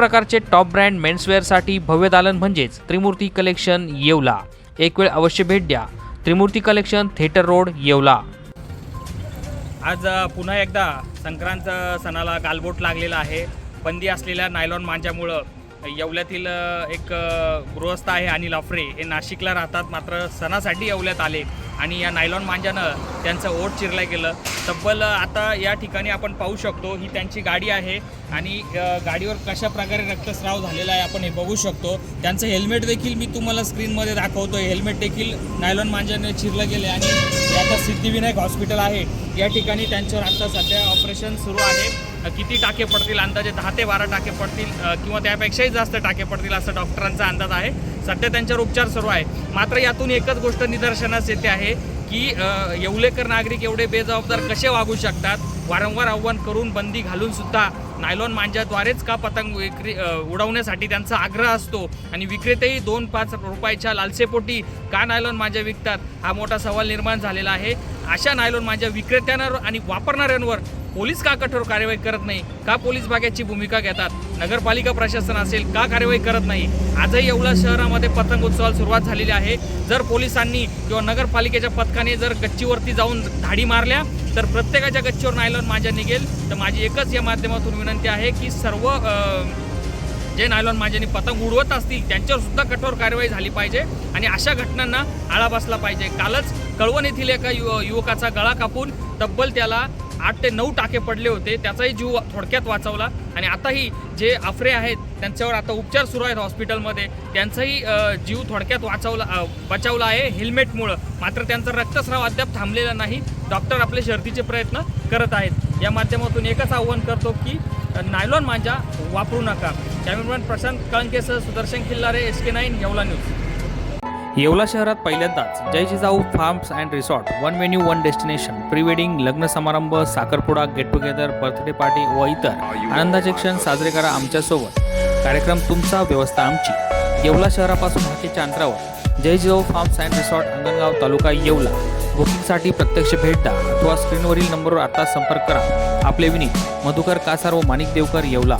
प्रकारचे top brand मेन्सवेअरसाठी भव्य दालन म्हणजेच त्रिमूर्ती कलेक्शन येवला. एक वेळ अवश्य भेट द्या. Trimurti collection theatre road Yeola. आज पुन्हा एकदा संक्रांत सणाला गालबोट लागलेला आहे. बंदी असलेल्या नायलॉन मांजामुळं येवल्यातील एक गृहस्थ आहे आणि लाफरे हे नाशिकला राहतात मात्र सणासाठी येवल्यात आले. आणि या नायलॉन मांजानं त्यांचं ओठ चिरलं गेलं. तब्बल आता या ठिकाणी आपण पाहू शकतो ही त्यांची गाडी आहे. आणि गाडीवर कशा प्रकारे रक्तस्राव झालेला आहे आपण हे बघू शकतो. त्यांचं हेल्मेट देखील मी तुम्हाला स्क्रीनमध्ये दाखवतो हेल्मेट देखील नायलॉन मांजाने चिरलं गेले आणि आता सिद्धिविनायक हॉस्पिटल आहे. या ठिकाणी त्यांच्यावर आता सध्या ऑपरेशन सुरू आहे. किती टाके पडतील? अंदाजे दहा ते बारा टाके पडतील किंवा त्यापेक्षाही जास्त टाके पडतील असं डॉक्टरांचा अंदाज आहे. सध्या त्यांच्यावर उपचार सुरू आहे. मात्र यातून एकच गोष्ट निदर्शनास येते आहे की येवलेकर नागरिक एवढे बेजबाबदार कसे वागू शकतात? वारंवार आव्हान करून बंदी घालून सुद्धा नायलॉन मांजाद्वारेच का पतंग विक्री उडवण्यासाठी त्यांचा आग्रह असतो? आणि विक्रेतेही दोन पाच रुपयाच्या लालसेपोटी का नायलॉन मांजा विकतात? हा मोठा सवाल निर्माण झालेला आहे. अशा नायलॉन माझ्या विक्रेत्यांवर आणि वापरणाऱ्यांवर पोलीस का कठोर कार्यवाही करत नाही? का पोलीस भाग्याची भूमिका घेतात? नगरपालिका प्रशासन असेल का कार्यवाही करत नाही? आजही येवला शहरामध्ये पतंग उत्सवाला सुरुवात झालेली आहे. जर पोलिसांनी किंवा नगरपालिकेच्या पथकाने जर गच्चीवरती जाऊन धाडी मारल्या तर प्रत्येकाच्या गच्चीवर नायलॉन माझ्या निघेल. तर माझी एकच या माध्यमातून विनंती आहे की सर्व जे नायलॉन माझ्यानी पतंग उडवत असतील त्यांच्यावर सुद्धा कठोर कारवाई झाली पाहिजे आणि अशा घटनांना आळा बसला पाहिजे. कालच कळवण येथील एका युव युवकाचा गळा कापून तब्बल त्याला आठ ते नऊ टाके पडले होते. त्याचाही जीव थोडक्यात वाचवला आणि आताही जे आफरे आहेत त्यांच्यावर आता उपचार सुरू आहेत हॉस्पिटलमध्ये. त्यांचाही जीव थोडक्यात वाचवला बचावला आहे हेल्मेटमुळं. मात्र त्यांचा रक्तस्राव अद्याप थांबलेला नाही. डॉक्टर आपले शर्थीचे प्रयत्न करत आहेत. या माध्यमातून एकच आव्हान करतो की नायलॉन मांजा वापरू नका. Cameraman Prashant कळंकेसह Sudarshan Khillare S K nine Yeola news. Yeola शहरात पहिल्यांदाच Jai Jijau farms and resort one menu one destination pre wedding लग्न समारंभ साखरपुडा गेट टुगेदर बर्थडे पार्टी व इतर. आनंदाचे क्षण साजरे करा आमच्यासोबत कार्यक्रम तुमचा व्यवस्था आमची. येवला शहरापासून हाकेच्या अंतरावर Jai Jijau farms and resort Angangaon taluka Yeola. बुकिंगसाठी प्रत्यक्ष भेट द्या अथवा स्क्रीनवरील नंबरवर आता संपर्क करा. आपले विनीत मधुकर कासार व माणिक देवकर येवला.